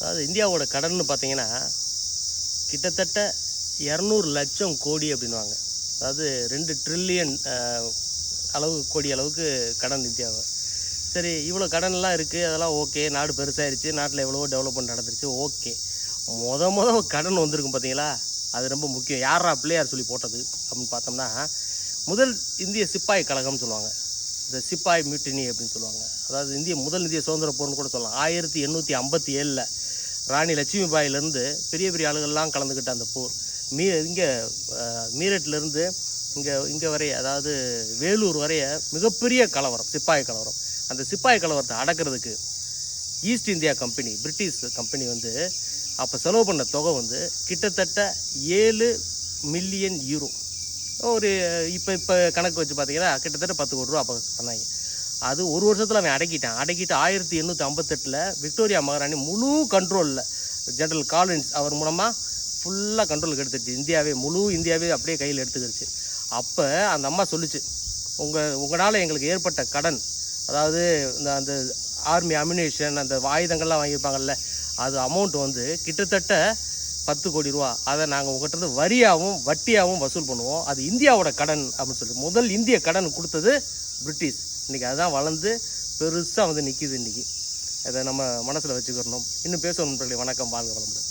அதாவது இந்தியாவோட கடன்னு பார்த்தீங்கன்னா கிட்டத்தட்ட இரநூறு லட்சம் கோடி அப்படின்வாங்க அதாவது ரெண்டு ட்ரில்லியன் அளவு கோடி அளவுக்கு கடன் இந்தியாவை சரி இவ்வளோ கடன்லாம் இருக்குது அதெல்லாம் ஓகே நாடு பெருசாயிருச்சு நாட்டில் எவ்வளவோ டெவலப்மெண்ட் நடந்துருச்சு ஓகே. மொத மொத கடன் வந்திருக்கும் பார்த்தீங்களா? அது ரொம்ப முக்கியம். யாரா பிள்ளையார் சொல்லி போட்டது அப்படின்னு பார்த்தோம்னா முதல் இந்திய சிப்பாய் கழகம்னு சொல்லுவாங்க. இந்த சிப்பாய் மியூட்டினி அப்படின்னு சொல்லுவாங்க. அதாவது இந்திய முதல் இந்திய சுதந்திர போர்னு கூட சொல்லலாம். ஆயிரத்தி எண்ணூற்றி ஐம்பத்தி ஏழில் ராணி லட்சுமிபாயிலேருந்து பெரிய பெரிய ஆளுகள்லாம் கலந்துக்கிட்ட அந்த போர். மீ இங்கே மீரட்லேருந்து இங்கே இங்கே வரைய அதாவது வேலூர் வரைய மிகப்பெரிய கலவரம் சிப்பாய் கலவரம். அந்த சிப்பாய் கலவரத்தை அடக்கிறதுக்கு east India company British company வந்து அப்போ செலவு பண்ண தொகை வந்து கிட்டத்தட்ட ஏழு மில்லியன் யூரோ. ஒரு இப்போ இப்போ கணக்கு வச்சு பார்த்தீங்கன்னா கிட்டத்தட்ட பத்து கோடி ரூபா அப்போ பண்ணாங்க. அது ஒரு வருஷத்தில் அவன் அடக்கிட்டான். அடக்கிட்டு ஆயிரத்தி எண்ணூற்றி ஐம்பத்தெட்டில் விக்டோரியா மகாராணி முழு கண்ட்ரோலில் ஜெனரல் காலின்ஸ் அவர் மூலமாக ஃபுல்லாக கண்ட்ரோலுக்கு எடுத்துருச்சு. இந்தியாவே முழு இந்தியாவே அப்படியே கையில் எடுத்துக்கிடுச்சு அப்போ அந்த அம்மா சொல்லுச்சு உங்கள் உங்களால் எங்களுக்கு ஏற்பட்ட கடன் அதாவது இந்த அந்த ஆர்மி அம்யூனேஷன் அந்த ஆயுதங்கள்லாம் வாங்கியிருப்பாங்கல்ல அது அமௌண்ட் வந்து கிட்டத்தட்ட பத்து கோடி ரூபா. அதை நாங்கள் உங்கள்கிட்ட வரியாகவும் வட்டியாகவும் வசூல் பண்ணுவோம். அது இந்தியாவோட கடன் அப்படின்னு சொல்லி முதல் இந்திய கடன் கொடுத்தது பிரிட்டிஷ். இன்றைக்கி அதுதான் வளர்ந்து பெருசாக வந்து நிற்கிது இன்றைக்கி அதை நம்ம மனசில் வச்சுக்கிறணும். இன்னும் பேசணும் நண்பர்களே. வணக்கம். வாழ்க வளமுடன்.